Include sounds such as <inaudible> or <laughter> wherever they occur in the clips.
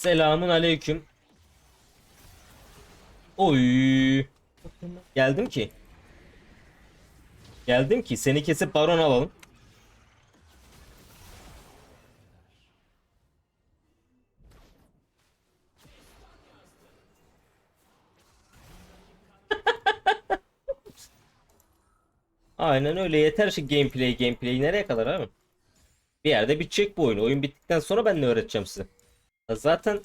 Selamun aleyküm. Oy. Geldim ki. Geldim ki seni kesip baron alalım. <laughs> Aynen öyle yeter şu gameplay gameplay nereye kadar abi? Bir yerde bitecek bu oyun. Oyun bittikten sonra ben ne öğreteceğim size? Zaten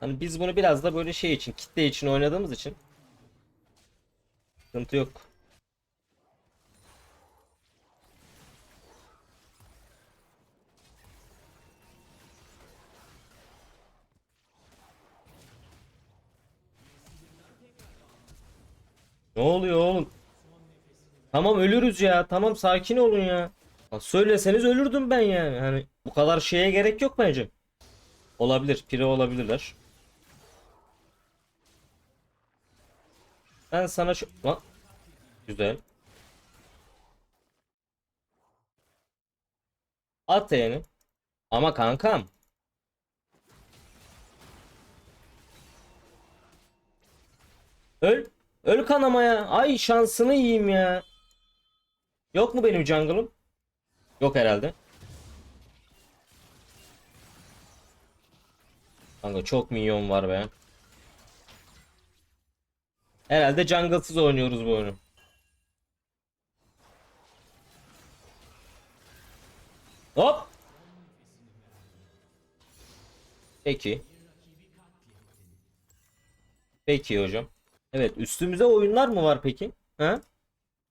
hani biz bunu biraz da böyle şey için kitle için oynadığımız için sıkıntı yok. Ne oluyor oğlum? Tamam ölürüz ya. Tamam sakin olun ya. Ya söyleseniz ölürdüm ben yani. Hani bu kadar şeye gerek yok bence. Olabilir. Pire olabilirler. Ben sana şu... Lan. Güzel. At yani. Ama kankam. Öl. Öl kanamaya. Ay şansını yiyeyim ya. Yok mu benim jungle'ım? Yok herhalde. Kanka çok minyon var be. Herhalde jungle'sız oynuyoruz bu oyunu. Hop. Peki. Peki hocam. Evet üstümüze oyunlar mı var peki? Ha?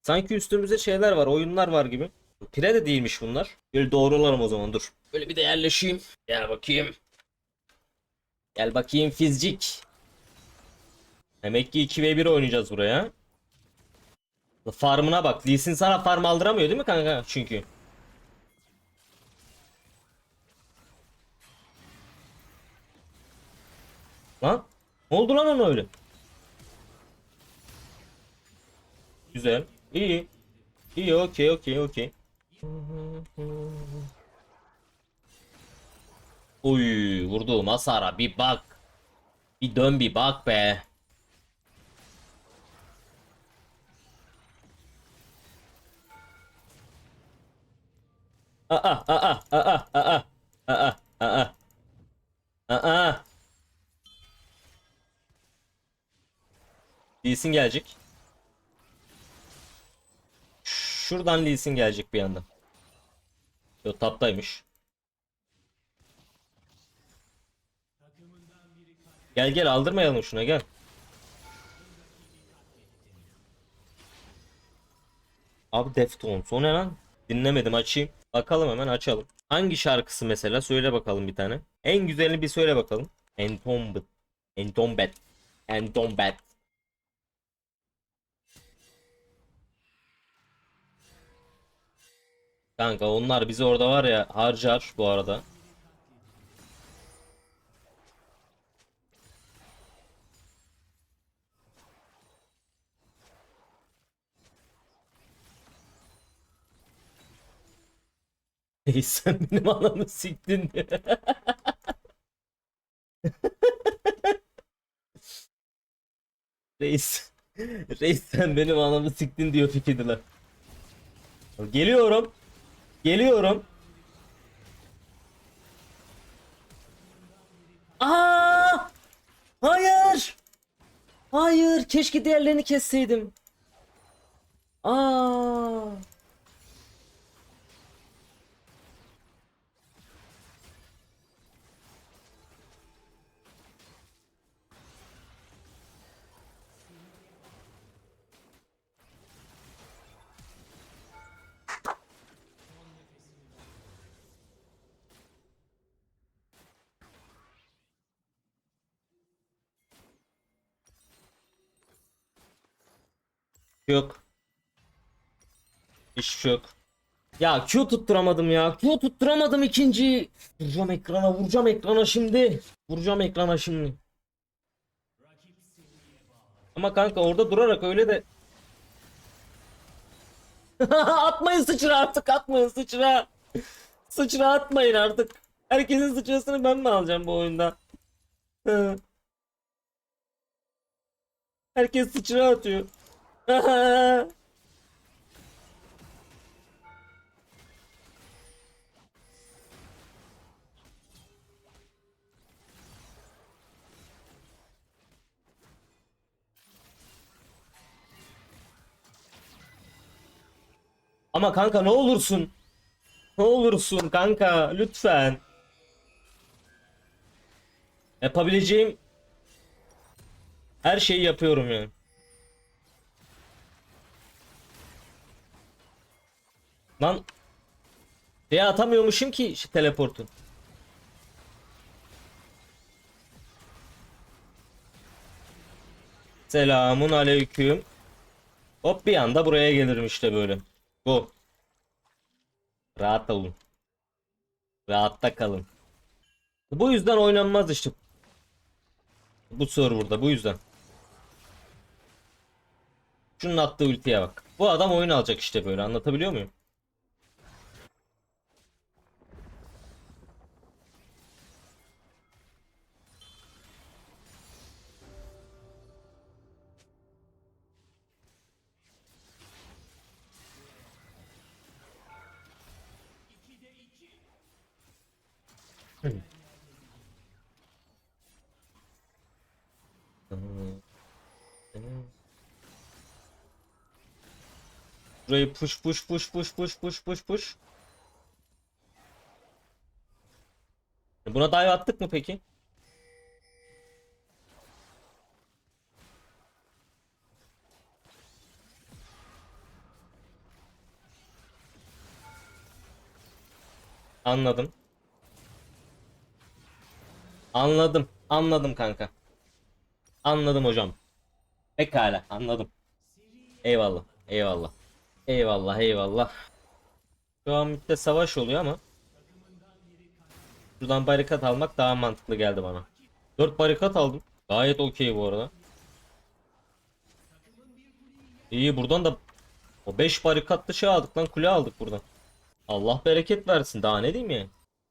Sanki üstümüzde şeyler var, oyunlar var gibi. Pire de değilmiş bunlar. Böyle doğrularım o zaman dur. Böyle bir de yerleşeyim. Gel bakayım. Gel bakayım fizcik. Demek ki 2v1 oynayacağız buraya. Farmına bak. Lee sana farm aldıramıyor değil mi kanka? Çünkü. Lan. Ne oldu lan ona öyle? Güzel. İyi. İyi okey okey okey. Uy vurdu hasara bir bak. Bir dön bir bak be. Aa aa aa aa aa aa aa aa Lee Sin gelecek. Şuradan Lee Sin gelecek bir anda. Yo taptaymış. Gel gel aldırmayalım şuna gel. Abi Deftones o ne lan? Dinlemedim açayım. Bakalım hemen açalım. Hangi şarkısı mesela söyle bakalım bir tane. En güzelini bir söyle bakalım. Entombed. Entombed. Entombed. Kanka onlar bizi orada var ya harcar bu arada. Ey sen benim anamı siktin. <laughs> Reis. Reis sen benim anamı siktin diyor fikirdiler. Geliyorum. Geliyorum. Aa! Hayır! Hayır, keşke diğerlerini kesseydim. Aa! Yok. Hiçbir şey yok. Ya Q tutturamadım ya. Q tutturamadım ikinci. Vuracağım ekrana, vuracağım ekrana şimdi. Vuracağım ekrana şimdi. Ama kanka orada durarak öyle de <laughs> atmayın sıçra artık atmayın sıçra. Sıçra atmayın artık. Herkesin sıçrasını ben mi alacağım bu oyunda? Herkes sıçra atıyor. <laughs> Ama kanka ne olursun. Ne olursun kanka lütfen. Yapabileceğim her şeyi yapıyorum yani. Lan Şeye atamıyormuşum ki şu teleportu. Selamun aleyküm. Hop bir anda buraya gelirim işte böyle. Bu. Rahat olun. Rahatta kalın. Bu yüzden oynanmaz işte. Bu serverda bu yüzden. Şunun attığı ultiye bak. Bu adam oyun alacak işte böyle anlatabiliyor muyum? Burayı push push push push push push push push. Buna dive attık mı peki? Anladım. Anladım. Anladım kanka. Anladım hocam. Pekala anladım. Eyvallah. Eyvallah. Eyvallah eyvallah. Şu an midde savaş oluyor ama. Şuradan barikat almak daha mantıklı geldi bana. 4 barikat aldım. Gayet okey bu arada. İyi buradan da o 5 barikatlı şey aldık lan kule aldık buradan. Allah bereket versin daha ne diyeyim ya.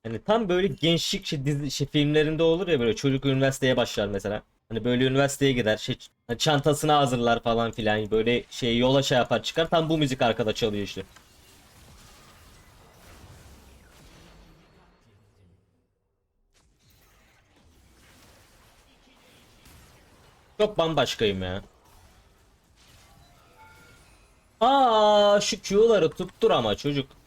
Hani tam böyle gençlik şey, dizi, şey, filmlerinde olur ya böyle çocuk üniversiteye başlar mesela. Hani böyle üniversiteye gider şey, hani çantasını hazırlar falan filan böyle şey yola şey yapar çıkar tam bu müzik arkada çalıyor işte. Çok bambaşkayım ya. Aa şu Q'ları tuttur ama çocuk.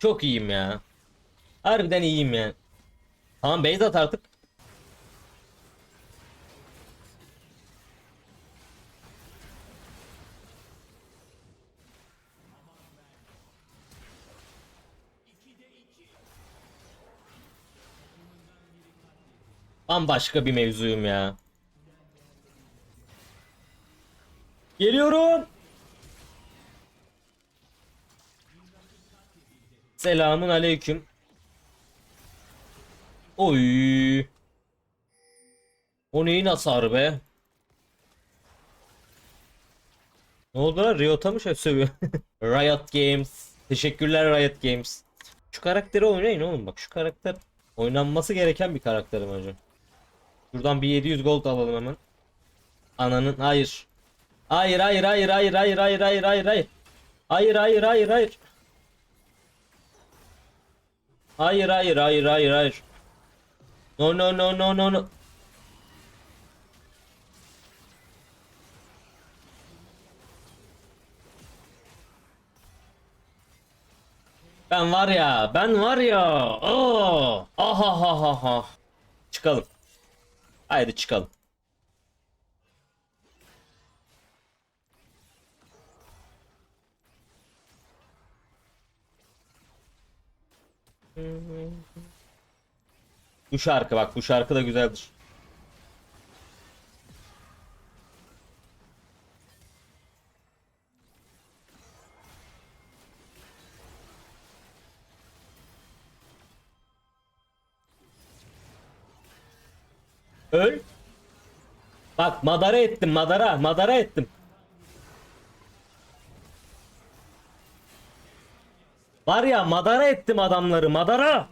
Çok iyiyim ya. Harbiden iyiyim ya. Tamam base at artık. Bambaşka bir mevzuyum ya. Geliyorum. Selamun aleyküm. Oy. O neyin hasarı be? Ne oldu lan? Riot'a mı şey sövüyor? <laughs> Riot Games. Teşekkürler Riot Games. Şu karakteri oynayın oğlum bak şu karakter oynanması gereken bir karakterim hocam. Şuradan bir 700 gold alalım hemen. Ananın hayır. Hayır hayır hayır hayır hayır hayır hayır hayır hayır. Hayır hayır hayır hayır. Hayır hayır hayır hayır hayır. No no no no no no. Ben var ya, ben var ya. Aa, aha ha ha ha. Çıkalım. Haydi çıkalım. Bu şarkı bak bu şarkı da güzeldir. Öl. Bak madara ettim madara madara ettim. Var ya madara ettim adamları madara.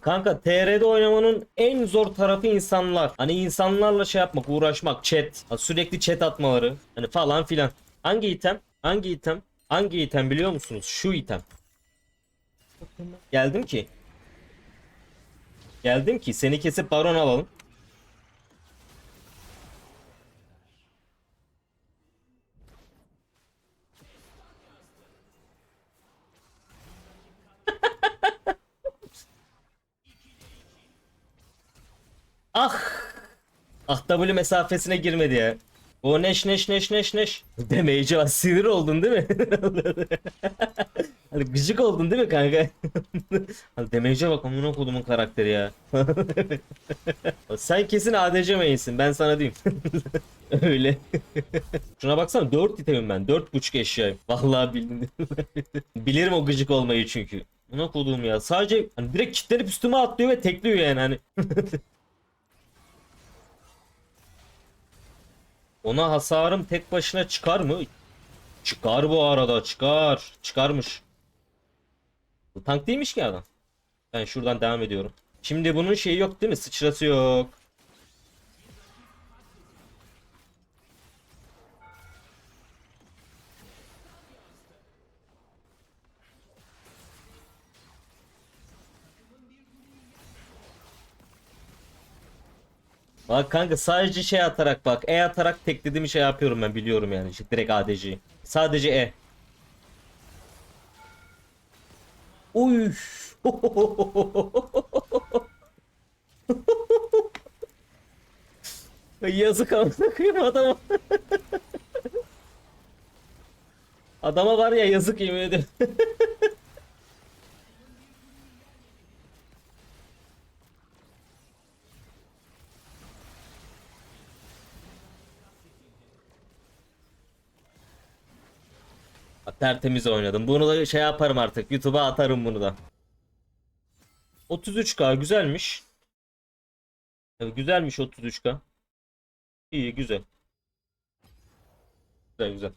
Kanka TR'de oynamanın en zor tarafı insanlar. Hani insanlarla şey yapmak, uğraşmak, chat. Ha, Sürekli chat atmaları. Hani falan filan. Hangi item? Hangi item? Hangi item biliyor musunuz? Şu item. Geldim ki. Geldim ki seni kesip baron alalım. Ah! Ah W mesafesine girmedi ya. O neş neş neş neş neş. Demeyici var. Sinir oldun değil mi? <laughs> hani gıcık oldun değil mi kanka? <laughs> hani demeyece bak amına kodumun karakteri ya. <laughs> Sen kesin ADC main'sin ben sana diyeyim. Öyle. Şuna baksana 4 itemim ben. 4.5 eşyayım. Vallahi bildim. Bilirim o gıcık olmayı çünkü. Buna kodum ya. Sadece hani direkt kitlenip üstüme atlıyor ve tekliyor yani hani. Ona hasarım tek başına çıkar mı? Çıkar bu arada çıkar. Çıkarmış. Bu tank değilmiş ki adam. Ben şuradan devam ediyorum. Şimdi bunun şeyi yok değil mi? Sıçrası yok. Bak kanka sadece şey atarak bak. E atarak tek dediğim şey yapıyorum ben biliyorum yani. İşte direkt ADC. Sadece E. Uy. <laughs> Yazık amına koyayım adama. <laughs> adama var ya yazık yemin ederim. <laughs> Tertemiz oynadım. Bunu da şey yaparım artık. YouTube'a atarım bunu da. 33k güzelmiş. Evet, güzelmiş 33k. İyi güzel. Güzel güzel.